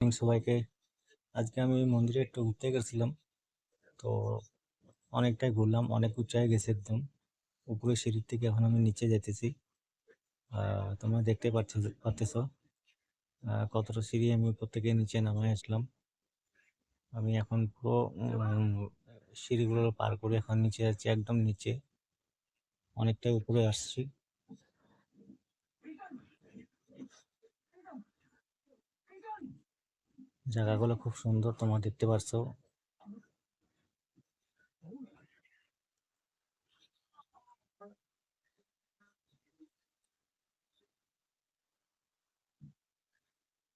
morning সবাইকে। আজকে আমি মন্দিরে একটু ঘুরতে গেছিলাম। তো অনেকটাই ঘুরলাম অনেক উঁচায় গেছে একদম। উপরে সিঁড়ির থেকে এখন আমি নিচে যেতেছি। তোমরা দেখতে পাচ্ছ পাচ্তেছ আহ, কতটা সিঁড়ি আমি উপর থেকে নিচে নামায় আসলাম। আমি এখন পুরো সিঁড়িগুলো পার করে এখন নিচে যাচ্ছি একদম নিচে। অনেকটাই উপরে আসছি। জায়গাগুলো খুব সুন্দর তোমরা দেখতে পারছ।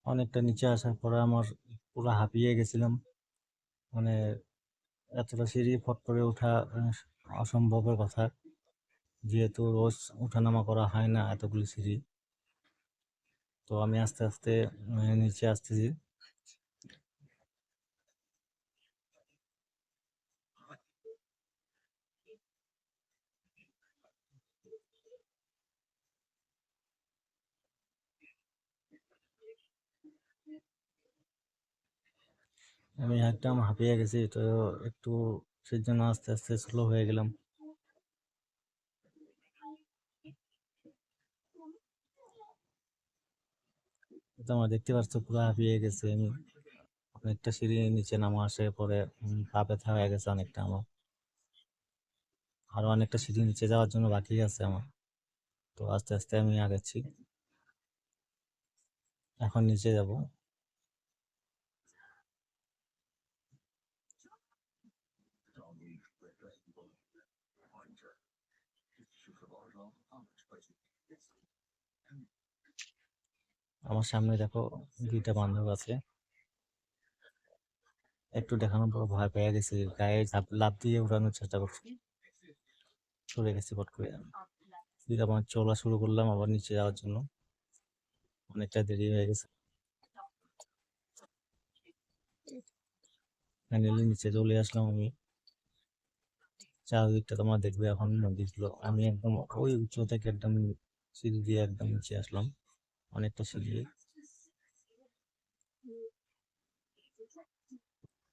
অনেকটা নিচে আসার পরে আমার পুরো হাঁপিয়ে গেছিলাম। মানে এতটা সিঁড়ি ফট করে ওঠা অসম্ভবের কথা। যেহেতু রোজ ওঠানামা করা হয় না এতগুলি সিঁড়ি। তো আমি আস্তে আস্তে নিচে আসতেছি। আমি একদম হাঁপিয়ে গেছি, তো একটু সেই জন্য আস্তে আস্তে স্লো হয়ে গেলাম। তোমরা দেখতে পাচ্ছ পুরো হাঁপিয়ে গেছে আমি। অনেকটা সিঁড়ি নিচে নামা আসে পরে পা ব্যথা হয়ে গেছে অনেকটা আমার। আরও অনেকটা সিঁড়ি নিচে যাওয়ার জন্য বাকি আছে আমার। তো আস্তে আস্তে আমি আগাচ্ছি। এখন নিচে যাব। আমার সামনে দেখো দুইটা বান্ধব আছে। একটু দেখানোর পর ভয় পেয়ে গেছি গায়ে লাফ দিয়ে উড়ানোর চেষ্টা করছি। সরে গেছি পট করে। ফির আবার চলা শুরু করলাম আবার নিচে যাওয়ার জন্য। অনেকটা দেরি হয়ে গেছে। ফাইনালি নিচে চলে আসলাম আমি। চারদিকটা তোমার দেখবে এখন নদীগুলো। আমি একদম ওই উঁচু থেকে একদম সিঁড়ি দিয়ে একদম নিচে আসলাম। অনেকটা সিঁড়ি।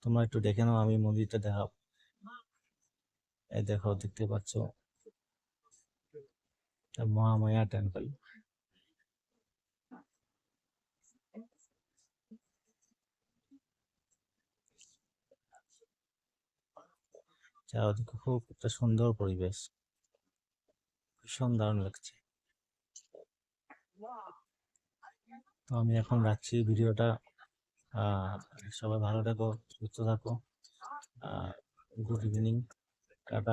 তোমরা একটু দেখে নাও, আমি মন্দিরটা দেখাও এই দেখো, দেখতে পাচ্ছ। মহামায়া টেম্পল চারদিকে খুব একটা সুন্দর পরিবেশ। ভীষণ দারুণ লাগছে। তো আমি এখন রাখছি ভিডিওটা। সবাই ভালো থাকো, সুস্থ থাকো। Good evening tata.